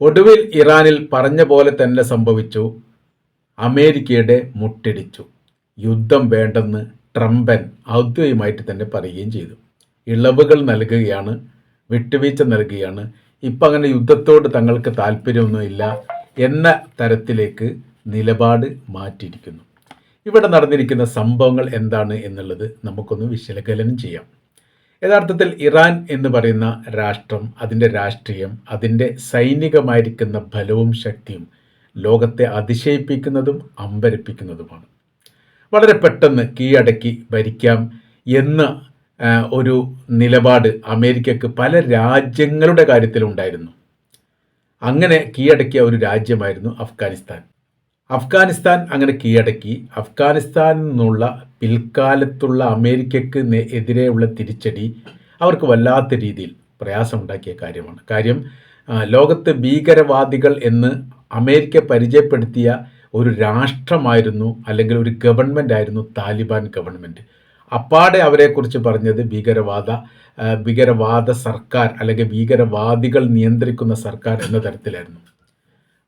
ഒടുവിൽ ഇറാനിൽ പറഞ്ഞ പോലെ തന്നെ സംഭവിച്ചു. അമേരിക്കയുടെ മുട്ടിടിച്ചു. യുദ്ധം വേണ്ടെന്ന് ട്രംപൻ ഔദ്യോഗികമായിട്ട് തന്നെ പറയുകയും ചെയ്തു. ഇളവുകൾ നൽകുകയാണ് വിട്ടുവീഴ്ച നൽകുകയാണ്. ഇപ്പം അങ്ങനെ യുദ്ധത്തോട് തങ്ങൾക്ക് താല്പര്യമൊന്നുമില്ല എന്ന തരത്തിലേക്ക് നിലപാട് മാറ്റിയിരിക്കുന്നു. ഇവിടെ നടന്നിരിക്കുന്ന സംഭവങ്ങൾ എന്താണ് എന്നുള്ളത് നമുക്കൊന്ന് വിശകലനം ചെയ്യാം. യഥാർത്ഥത്തിൽ ഇറാൻ എന്ന് പറയുന്ന രാഷ്ട്രം അതിന്റെ രാഷ്ട്രീയം അതിന്റെ സൈനികമായിരിക്കുന്ന ബലവും ശക്തിയും ലോകത്തെ അതിശയിപ്പിക്കുന്നതും അമ്പരപ്പിക്കുന്നതുമാണ്. വളരെ പെട്ടെന്ന് കീഴടക്കി ഭരിക്കാം എന്ന ഒരു നിലപാട് അമേരിക്കക്ക് പല രാജ്യങ്ങളുടെ കാര്യത്തിലുണ്ടായിരുന്നു. അങ്ങനെ കീഴടക്കിയ ഒരു രാജ്യമായിരുന്നു അഫ്ഗാനിസ്ഥാൻ. അഫ്ഗാനിസ്ഥാൻ അങ്ങനെ കീഴടക്കി. അഫ്ഗാനിസ്ഥാനിൽ നിന്നുള്ള പിൽക്കാലത്തുള്ള അമേരിക്കക്ക് എതിരെയുള്ള തിരിച്ചടി അവർക്ക് വല്ലാത്ത രീതിയിൽ പ്രയാസമുണ്ടാക്കിയ കാര്യമാണ്. കാര്യം ലോകത്ത് ഭീകരവാദികൾ എന്ന് അമേരിക്ക പരിചയപ്പെടുത്തിയ ഒരു രാഷ്ട്രമായിരുന്നു അല്ലെങ്കിൽ ഒരു ഗവൺമെന്റ് ആയിരുന്നു താലിബാൻ ഗവൺമെന്റ് അപ്പാടെ അവരെക്കുറിച്ച് പറഞ്ഞത് ഭീകരവാദ ഭീകരവാദ സർക്കാർ അല്ലെങ്കിൽ ഭീകരവാദികൾ നിയന്ത്രിക്കുന്ന സർക്കാർ എന്ന തരത്തിലായിരുന്നു.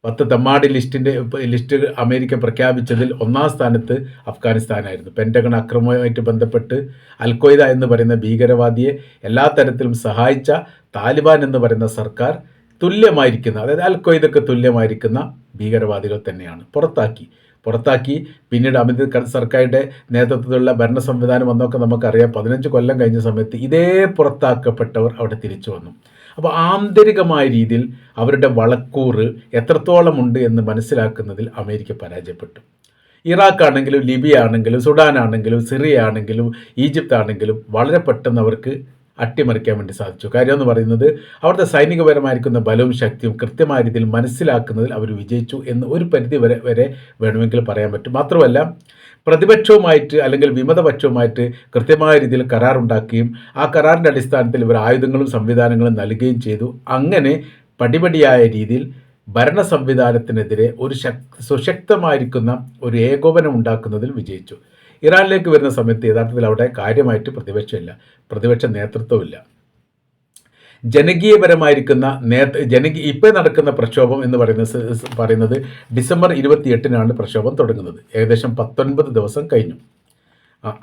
പത്ത് തമ്മാടി ലിസ്റ്റിന്റെ ലിസ്റ്റ് അമേരിക്ക പ്രഖ്യാപിച്ചതിൽ ഒന്നാം സ്ഥാനത്ത് അഫ്ഗാനിസ്ഥാനായിരുന്നു. പെന്റഗൺ അക്രമവുമായിട്ട് ബന്ധപ്പെട്ട് അൽഖ്വയ്ദ എന്ന് പറയുന്ന ഭീകരവാദിയെ എല്ലാ തരത്തിലും സഹായിച്ച താലിബാൻ എന്ന് പറയുന്ന സർക്കാർ തുല്യമായിരിക്കുന്ന അതായത് അൽഖ്വയ്ദക്ക് തുല്യമായിരിക്കുന്ന ഭീകരവാദികൾ തന്നെയാണ്. പുറത്താക്കി. പുറത്താക്കി. പിന്നീട് അമിത് സർക്കാരിന്റെ നേതൃത്വത്തിലുള്ള ഭരണ സംവിധാനം വന്നൊക്കെ നമുക്കറിയാം. പതിനഞ്ച് കൊല്ലം കഴിഞ്ഞ സമയത്ത് ഇതേ പുറത്താക്കപ്പെട്ടവർ അവിടെ തിരിച്ചു വന്നു. അപ്പോൾ ആന്തരികമായ രീതിയിൽ അവരുടെ വളക്കൂറ് എത്രത്തോളം ഉണ്ട് എന്ന് മനസ്സിലാക്കുന്നതിൽ അമേരിക്ക പരാജയപ്പെട്ടു. ഇറാഖ് ആണെങ്കിലും ലിബിയ ആണെങ്കിലും സുഡാൻ ആണെങ്കിലും സിറിയ ആണെങ്കിലും ഈജിപ്ത് ആണെങ്കിലും വളരെ പെട്ടെന്ന് അവർക്ക് അട്ടിമറിക്കാൻ വേണ്ടി സാധിച്ചു. കാര്യം എന്ന് പറയുന്നത് അവിടുത്തെ സൈനികപരമായിരിക്കുന്ന ബലവും ശക്തിയും കൃത്യമായ രീതിയിൽ മനസ്സിലാക്കുന്നതിൽ അവർ വിജയിച്ചു എന്ന് ഒരു പരിധി വരെ വരെ വേണമെങ്കിൽ പറയാൻ പറ്റും. മാത്രമല്ല പ്രതിപക്ഷവുമായിട്ട് അല്ലെങ്കിൽ വിമതപക്ഷവുമായിട്ട് കൃത്യമായ രീതിയിൽ കരാറുണ്ടാക്കുകയും ആ കരാറിന്റെ അടിസ്ഥാനത്തിൽ ഇവർ ആയുധങ്ങളും സംവിധാനങ്ങളും നൽകുകയും ചെയ്തു. അങ്ങനെ പടിപടിയായ രീതിയിൽ ഭരണ സംവിധാനത്തിനെതിരെ ഒരു ശക് സുശക്തമായിരിക്കുന്ന ഒരു ഏകോപനം ഉണ്ടാക്കുന്നതിൽ വിജയിച്ചു. ഇറാനിലേക്ക് വരുന്ന സമയത്ത് യഥാർത്ഥത്തിൽ അവിടെ കാര്യമായിട്ട് പ്രതിപക്ഷമില്ല. പ്രതിപക്ഷ നേതൃത്വമില്ല. ജനകീയപരമായിരിക്കുന്ന നേത ജനകീയ ഇപ്പോൾ നടക്കുന്ന പ്രക്ഷോഭം എന്ന് പറയുന്ന പറയുന്നത് ഡിസംബർ ഇരുപത്തിയെട്ടിനാണ് പ്രക്ഷോഭം തുടങ്ങുന്നത്. ഏകദേശം പത്തൊൻപത് ദിവസം കഴിഞ്ഞു.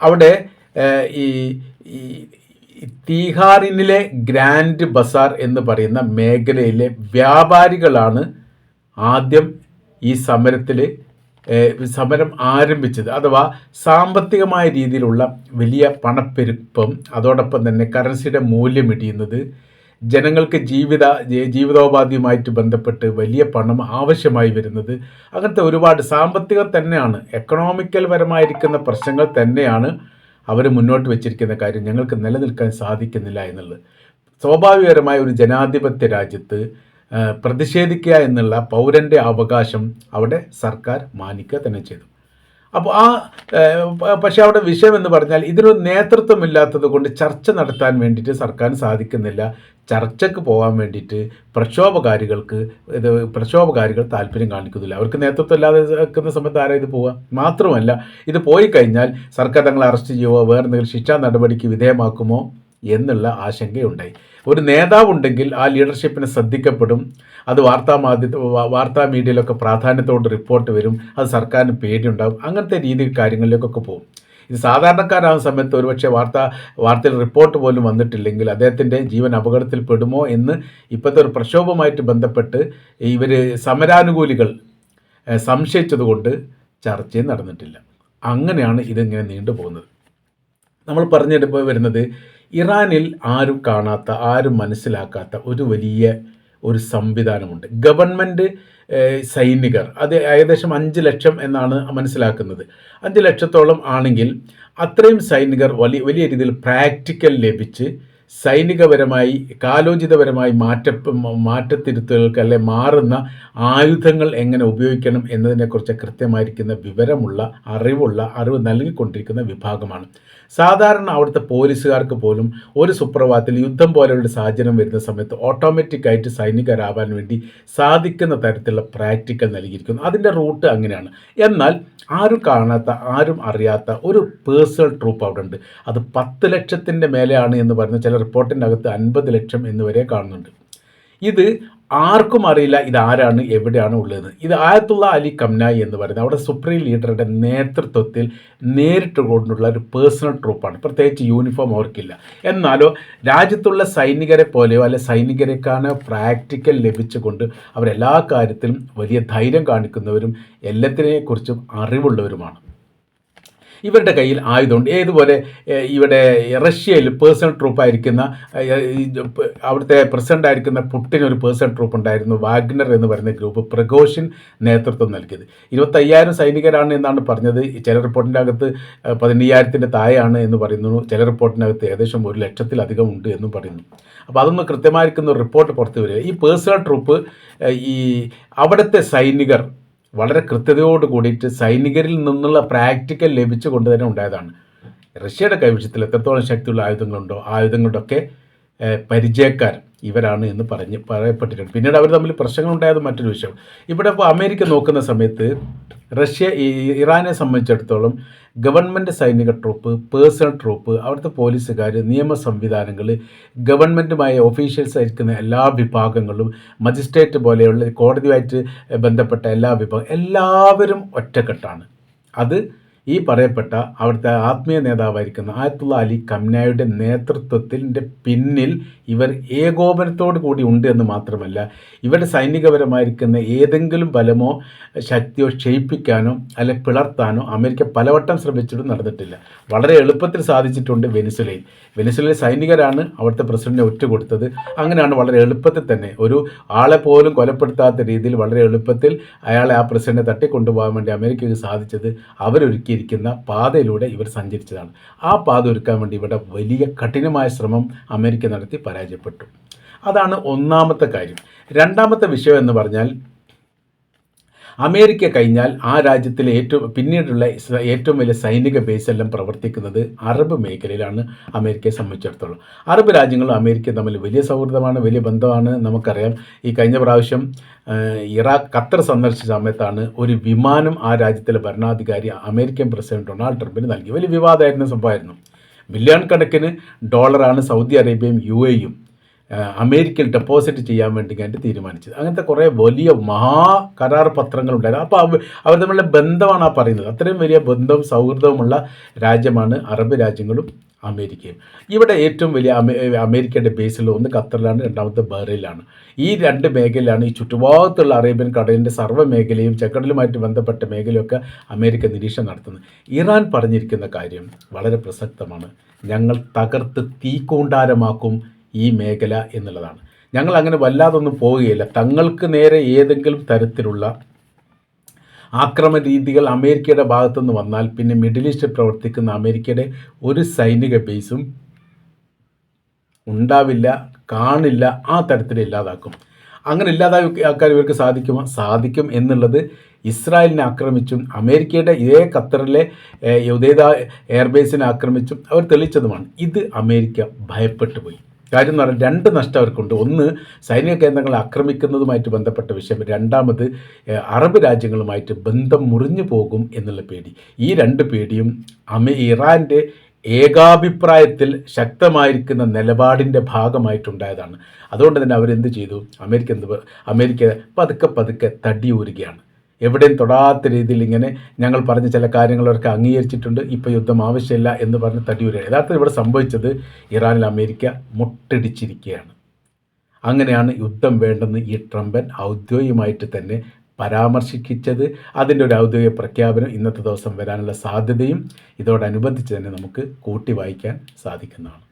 അവിടെ ഈ തീഹാറിനിലെ ഗ്രാൻഡ് ബസാർ എന്ന് പറയുന്ന മേഖലയിലെ വ്യാപാരികളാണ് ആദ്യം ഈ സമരത്തിൽ സമരം ആരംഭിച്ചത് അഥവാ സാമ്പത്തികമായ രീതിയിലുള്ള വലിയ പണപ്പെരുപ്പം അതോടൊപ്പം തന്നെ കറൻസിയുടെ മൂല്യം ഇടിയുന്നത് ജനങ്ങൾക്ക് ജീവിത ജീവിതോപാധിയുമായിട്ട് ബന്ധപ്പെട്ട് വലിയ പണം ആവശ്യമായി വരുന്നത് അങ്ങനത്തെ ഒരുപാട് സാമ്പത്തികം തന്നെയാണ് എക്കണോമിക്കൽ പരമായിരിക്കുന്ന പ്രശ്നങ്ങൾ തന്നെയാണ് അവർ മുന്നോട്ട് വെച്ചിരിക്കുന്ന കാര്യം ഞങ്ങൾക്ക് നിലനിൽക്കാൻ സാധിക്കുന്നില്ല എന്നുള്ളത്. സ്വാഭാവികപരമായ ഒരു ജനാധിപത്യ രാജ്യത്ത് പ്രതിഷേധിക്കുക എന്നുള്ള പൗരന്റെ അവകാശം അവിടെ സർക്കാർ മാനിക്കുക തന്നെ ചെയ്തു. അപ്പോൾ ആ പക്ഷെ അവിടെ വിഷയം എന്ന് പറഞ്ഞാൽ ഇതിനൊരു നേതൃത്വമില്ലാത്തത് കൊണ്ട് ചർച്ച നടത്താൻ വേണ്ടിയിട്ട് സർക്കാരിന് സാധിക്കുന്നില്ല. ചർച്ചയ്ക്ക് പോകാൻ വേണ്ടിയിട്ട് പ്രക്ഷോഭകാരികൾക്ക് ഇത് പ്രക്ഷോഭകാരികൾ താല്പര്യം കാണിക്കുന്നില്ല. അവർക്ക് നേതൃത്വം ഇല്ലാതെ നിൽക്കുന്ന സമയത്ത് ആരാ ഇത് പോവുക? മാത്രമല്ല ഇത് പോയി കഴിഞ്ഞാൽ സർക്കാർ തങ്ങളെ അറസ്റ്റ് ചെയ്യുമോ വേറെ എന്തെങ്കിലും ശിക്ഷാ നടപടിക്ക് വിധേയമാക്കുമോ എന്നുള്ള ആശങ്കയുണ്ടായി. ഒരു നേതാവുണ്ടെങ്കിൽ ആ ലീഡർഷിപ്പിനെ ശ്രദ്ധിക്കപ്പെടും. അത് വാർത്താ മാധ്യ വാർത്താ മീഡിയയിലൊക്കെ പ്രാധാന്യത്തോടെ റിപ്പോർട്ട് വരും. അത് സർക്കാരിന് പേടിയുണ്ടാകും അങ്ങനത്തെ രീതി കാര്യങ്ങളിലേക്കൊക്കെ പോകും. ഇത് സാധാരണക്കാരാകുന്ന സമയത്ത് ഒരുപക്ഷെ വാർത്ത വാർത്തയിൽ റിപ്പോർട്ട് പോലും വന്നിട്ടില്ലെങ്കിൽ അദ്ദേഹത്തിന്റെ ജീവൻ അപകടത്തിൽ പെടുമോ എന്ന് ഇപ്പോഴത്തെ ഒരു പ്രക്ഷോഭമായിട്ട് ബന്ധപ്പെട്ട് ഇവർ സമരാനുകൂലികൾ സംശയിച്ചതുകൊണ്ട് ചർച്ചയും നടന്നിട്ടില്ല. അങ്ങനെയാണ് ഇതിങ്ങനെ നീണ്ടുപോകുന്നത്. നമ്മൾ പറഞ്ഞെടുപ്പ് വരുന്നത് ഇറാനിൽ ആരും കാണാത്ത ആരും മനസ്സിലാക്കാത്ത ഒരു വലിയ ഒരു സംവിധാനമുണ്ട്. ഗവൺമെന്റ് സൈനികർ. അത് ഏകദേശം അഞ്ച് ലക്ഷം എന്നാണ് മനസ്സിലാക്കുന്നത്. അഞ്ച് ലക്ഷത്തോളം ആണെങ്കിൽ അത്രയും സൈനികർ വലിയ വലിയ രീതിയിൽ പ്രാക്ടിക്കൽ ലഭിച്ച് സൈനികപരമായി കാലോചിതപരമായി മാറ്റ മാറ്റത്തിരുത്തലുകൾക്ക് അല്ലെ മാറുന്ന ആയുധങ്ങൾ എങ്ങനെ ഉപയോഗിക്കണം എന്നതിനെക്കുറിച്ച് കൃത്യമായിരിക്കുന്ന വിവരമുള്ള അറിവുള്ള അറിവ് നൽകിക്കൊണ്ടിരിക്കുന്ന വിഭാഗമാണ്. സാധാരണ അവിടുത്തെ പോലീസുകാർക്ക് പോലും ഒരു സുപ്രഭാതത്തിൽ യുദ്ധം പോലെയുള്ള സാഹചര്യം വരുന്ന സമയത്ത് ഓട്ടോമാറ്റിക്കായിട്ട് സൈനികരാവാൻ വേണ്ടി സാധിക്കുന്ന തരത്തിലുള്ള പ്രാക്ടിക്കൽ നൽകിയിരിക്കുന്നു. അതിന്റെ റൂട്ട് അങ്ങനെയാണ്. എന്നാൽ ആരും കാണാത്ത ആരും അറിയാത്ത ഒരു പേഴ്സണൽ ട്രൂപ്പ് അവിടെ ഉണ്ട് അത് പത്ത് ലക്ഷത്തിന്റെ മേലെയാണ് എന്ന് പറയുന്ന ചില റിപ്പോർട്ടിന്റെ അകത്ത് അൻപത് ലക്ഷം എന്ന് വരെ കാണുന്നുണ്ട്. ഇത് ആർക്കും അറിയില്ല ഇത് ആരാണ് എവിടെയാണ് ഉള്ളത് ഇത് ആയത്തുള്ള അലി കംനായി എന്ന് പറയുന്നത് അവിടെ സുപ്രീം ലീഡറുടെ നേതൃത്വത്തിൽ നേരിട്ട് കൊണ്ടുള്ള ഒരു പേഴ്സണൽ ട്രൂപ്പാണ്. പ്രത്യേകിച്ച് യൂണിഫോം അവർക്കില്ല. എന്നാലോ രാജ്യത്തുള്ള സൈനികരെ പോലെയോ അല്ലെ സൈനികരെക്കാണ് പ്രാക്ടിക്കൽ ലഭിച്ചുകൊണ്ട് അവരെല്ലാ കാര്യത്തിലും വലിയ ധൈര്യം കാണിക്കുന്നവരും എല്ലാത്തിനെക്കുറിച്ചും അറിവുള്ളവരുമാണ്. ഇവരുടെ കയ്യിൽ ആയുധമുണ്ട് ഏതുപോലെ ഇവിടെ റഷ്യയിൽ പേഴ്സണൽ ട്രൂപ്പ് ആയിരിക്കുന്ന അവിടുത്തെ പ്രസിഡന്റ് ആയിരിക്കുന്ന പുട്ടിന് ഒരു പേഴ്സണൽ ട്രൂപ്പ് ഉണ്ടായിരുന്നു വാഗ്നർ എന്ന് പറയുന്ന ഗ്രൂപ്പ് പ്രഘോഷൻ നേതൃത്വം നൽകിയത്. ഇരുപത്തയ്യായിരം സൈനികരാണ് എന്നാണ് പറഞ്ഞത്. ചില റിപ്പോർട്ടിന്റെ അകത്ത് പതിനയ്യായിരത്തിന്റെ താഴെയാണ് എന്ന് പറയുന്നു. ചില റിപ്പോർട്ടിനകത്ത് ഏകദേശം ഒരു ലക്ഷത്തിലധികം ഉണ്ട് എന്നും പറയുന്നു. അപ്പോൾ അതൊന്ന് കൃത്യമായിരിക്കുന്ന റിപ്പോർട്ട് പുറത്തു വരിക. ഈ പേഴ്സണൽ ട്രൂപ്പ് ഈ അവിടുത്തെ സൈനികർ വളരെ കൃത്യതയോട് കൂടിയിട്ട് സൈനികരിൽ നിന്നുള്ള പ്രാക്ടിക്കൽ ലഭിച്ചുകൊണ്ട് തന്നെ ഉണ്ടായതാണ്. റഷ്യയുടെ കൈവശത്തിൽ എത്രത്തോളം ശക്തിയുള്ള ആയുധങ്ങളുണ്ടോ ആയുധങ്ങളുടെയൊക്കെ പരിചയക്കാർ ഇവരാണ് എന്ന് പറഞ്ഞ് പറയപ്പെട്ടിട്ടുണ്ട്. പിന്നീട് അവർ തമ്മിൽ പ്രശ്നങ്ങളുണ്ടായത് മറ്റൊരു വിഷയം ഇവിടെ ഇപ്പോൾ അമേരിക്ക നോക്കുന്ന സമയത്ത് റഷ്യ ഇറാനെ സംബന്ധിച്ചിടത്തോളം ഗവൺമെന്റ് സൈനിക ട്രൂപ്പ് പേഴ്സണൽ ട്രൂപ്പ് അവിടുത്തെ പോലീസുകാർ നിയമ സംവിധാനങ്ങൾ ഗവൺമെന്റുമായി ഓഫീഷ്യൽസ് ആയിരിക്കുന്ന എല്ലാ വിഭാഗങ്ങളും മജിസ്ട്രേറ്റ് പോലെയുള്ള കോടതിയുമായിട്ട് ബന്ധപ്പെട്ട എല്ലാ വിഭാഗം എല്ലാവരും ഒറ്റക്കെട്ടാണ്. അത് ഈ പറയപ്പെട്ട അവിടുത്തെ ആത്മീയ നേതാവായിരിക്കുന്ന ആയത്തുള്ള അലി കംനായുടെ നേതൃത്വത്തിന്റെ പിന്നിൽ ഇവർ ഏകോപനത്തോടു കൂടി ഉണ്ട് എന്ന് മാത്രമല്ല ഇവരുടെ സൈനികപരമായിരിക്കുന്ന ഏതെങ്കിലും ബലമോ ശക്തിയോ ക്ഷയിപ്പിക്കാനോ അല്ലെ പിളർത്താനോ അമേരിക്ക പലവട്ടം ശ്രമിച്ചിട്ടും നടന്നിട്ടില്ല. വളരെ എളുപ്പത്തിൽ സാധിച്ചിട്ടുണ്ട് വെനിസുലയിൽ വെനിസുലയിലെ സൈനികരാണ് അവിടുത്തെ പ്രസിഡന്റിനെ ഒറ്റുകൊടുത്തത്. അങ്ങനെയാണ് വളരെ എളുപ്പത്തിൽ തന്നെ ഒരു ആളെ പോലും കൊലപ്പെടുത്താത്ത രീതിയിൽ വളരെ എളുപ്പത്തിൽ അയാളെ ആ പ്രസിഡന്റിനെ തട്ടിക്കൊണ്ടുപോകാൻ വേണ്ടി അമേരിക്കയ്ക്ക് സാധിച്ചത്. അവരൊരുക്കിയിരിക്കുന്ന പാതയിലൂടെ ഇവർ സഞ്ചരിച്ചതാണ്. ആ പാത ഒരുക്കാൻ വേണ്ടി ഇവിടെ വലിയ കഠിനമായ ശ്രമം അമേരിക്ക നടത്തി പരാജയപ്പെട്ടു. അതാണ് ഒന്നാമത്തെ കാര്യം. രണ്ടാമത്തെ വിഷയം എന്ന് പറഞ്ഞാൽ അമേരിക്ക കഴിഞ്ഞാൽ ആ രാജ്യത്തിലെ ഏറ്റവും പിന്നീടുള്ള ഏറ്റവും വലിയ സൈനിക ബേസ് എല്ലാം പ്രവർത്തിക്കുന്നത് അറബ് മേഖലയിലാണ് അമേരിക്കയെ സംബന്ധിച്ചിടത്തോളം. അറബ് രാജ്യങ്ങളും അമേരിക്ക തമ്മിൽ വലിയ സൗഹൃദമാണ് വലിയ ബന്ധമാണ്. നമുക്കറിയാം ഈ കഴിഞ്ഞ പ്രാവശ്യം ഇറാഖ് ഖത്തർ സന്ദർശിച്ച സമയത്താണ് ഒരു വിമാനം ആ രാജ്യത്തിലെ ഭരണാധികാരി അമേരിക്കൻ പ്രസിഡന്റ് ഡൊണാൾഡ് ട്രംപിന് നൽകി വലിയ വിവാദമായിരുന്ന സംഭവമായിരുന്നു. ബില്യൺ കണക്കിന് ഡോളറാണ് സൗദി അറേബ്യയും യു എയും അമേരിക്കയിൽ ഡെപ്പോസിറ്റ് ചെയ്യാൻ വേണ്ടി ഞാൻ തീരുമാനിച്ചത്. അങ്ങനത്തെ കുറേ വലിയ മഹാ കരാർ പത്രങ്ങൾ ഉണ്ടായിരുന്നു അപ്പോൾ അവർ തമ്മിലുള്ള ബന്ധമാണ് ആ പറയുന്നത്. അത്രയും വലിയ ബന്ധവും സൗഹൃദവുമുള്ള രാജ്യമാണ് അറബ് രാജ്യങ്ങളും അമേരിക്കയും. ഇവിടെ ഏറ്റവും വലിയ അമേരിക്കയുടെ ബേസിൽ ഒന്ന് ഖത്തറിലാണ് രണ്ടാമത്തെ ബഹ്റൈനിലാണ്. ഈ രണ്ട് മേഖലയിലാണ് ഈ ചുറ്റുഭാഗത്തുള്ള അറേബ്യൻ കടലിന്റെ സർവ മേഖലയും ചെക്കടലുമായിട്ട് ബന്ധപ്പെട്ട മേഖലയൊക്കെ അമേരിക്ക നിരീക്ഷണം നടത്തുന്നത്. ഇറാൻ പറഞ്ഞിരിക്കുന്ന കാര്യം വളരെ പ്രസക്തമാണ്. ഞങ്ങൾ തകർത്ത് തീക്കൂണ്ടാരമാക്കും ഈ മേഖല എന്നുള്ളതാണ്. ഞങ്ങൾ അങ്ങനെ വല്ലാതൊന്നും പോവുകയില്ല. തങ്ങൾക്ക് നേരെ ഏതെങ്കിലും തരത്തിലുള്ള ആക്രമ രീതികൾ അമേരിക്കയുടെ ഭാഗത്തുനിന്ന് വന്നാൽ പിന്നെ മിഡിൽ ഈസ്റ്റിൽ പ്രവർത്തിക്കുന്ന അമേരിക്കയുടെ ഒരു സൈനിക ബേസും ഉണ്ടാവില്ല കാണില്ല ആ തരത്തിൽ ഇല്ലാതാക്കും. അങ്ങനെ ഇല്ലാതാക്കാൻ ഇവർക്ക് സാധിക്കുമോ? സാധിക്കും എന്നുള്ളത് ഇസ്രായേലിനെ ആക്രമിച്ചും അമേരിക്കയുടെ ഇതേ ഖത്തറിലെ യുദൈദ എയർബേസിനെ ആക്രമിച്ചും അവർ തെളിയിച്ചതുമാണ് ഇത് അമേരിക്ക ഭയപ്പെട്ടു പോയി കാര്യം എന്ന് പറഞ്ഞാൽ രണ്ട് നഷ്ടം അവർക്കുണ്ട്. ഒന്ന് സൈനിക കേന്ദ്രങ്ങളെ ആക്രമിക്കുന്നതുമായിട്ട് ബന്ധപ്പെട്ട വിഷയം. രണ്ടാമത് അറബ് രാജ്യങ്ങളുമായിട്ട് ബന്ധം മുറിഞ്ഞു പോകും എന്നുള്ള പേടി. ഈ രണ്ട് പേടിയും അമേ ഇറാന്റെ ഏകാഭിപ്രായത്തിൽ ശക്തമായിരിക്കുന്ന നിലപാടിന്റെ ഭാഗമായിട്ടുണ്ടായതാണ്. അതുകൊണ്ട് തന്നെ അവരെന്ത് ചെയ്തു? അമേരിക്ക എന്ത് അമേരിക്ക പതുക്കെ പതുക്കെ തടിയൂരുകയാണ്. എവിടെയും തൊടാത്ത രീതിയിൽ ഇങ്ങനെ ഞങ്ങൾ പറഞ്ഞ ചില കാര്യങ്ങളൊക്കെ അംഗീകരിച്ചിട്ടുണ്ട്. ഇപ്പോൾ യുദ്ധം ആവശ്യമില്ല എന്ന് പറഞ്ഞ് തടിയൂരുകയാണ് യഥാർത്ഥത്തിൽ ഇവിടെ സംഭവിച്ചത് ഇറാനിൽ അമേരിക്ക മുട്ടടിച്ചിരിക്കുകയാണ്. അങ്ങനെയാണ് യുദ്ധം വേണ്ടെന്ന് ഈ ട്രംപൻ ഔദ്യോഗികമായിട്ട് തന്നെ പരാമർശിച്ചത് അതിന്റെ ഒരു ഔദ്യോഗിക പ്രഖ്യാപനം ഇന്നത്തെ ദിവസം വരാനുള്ള സാധ്യതയും ഇതോടനുബന്ധിച്ച് തന്നെ നമുക്ക് കൂട്ടി വായിക്കാൻ സാധിക്കുന്നതാണ്.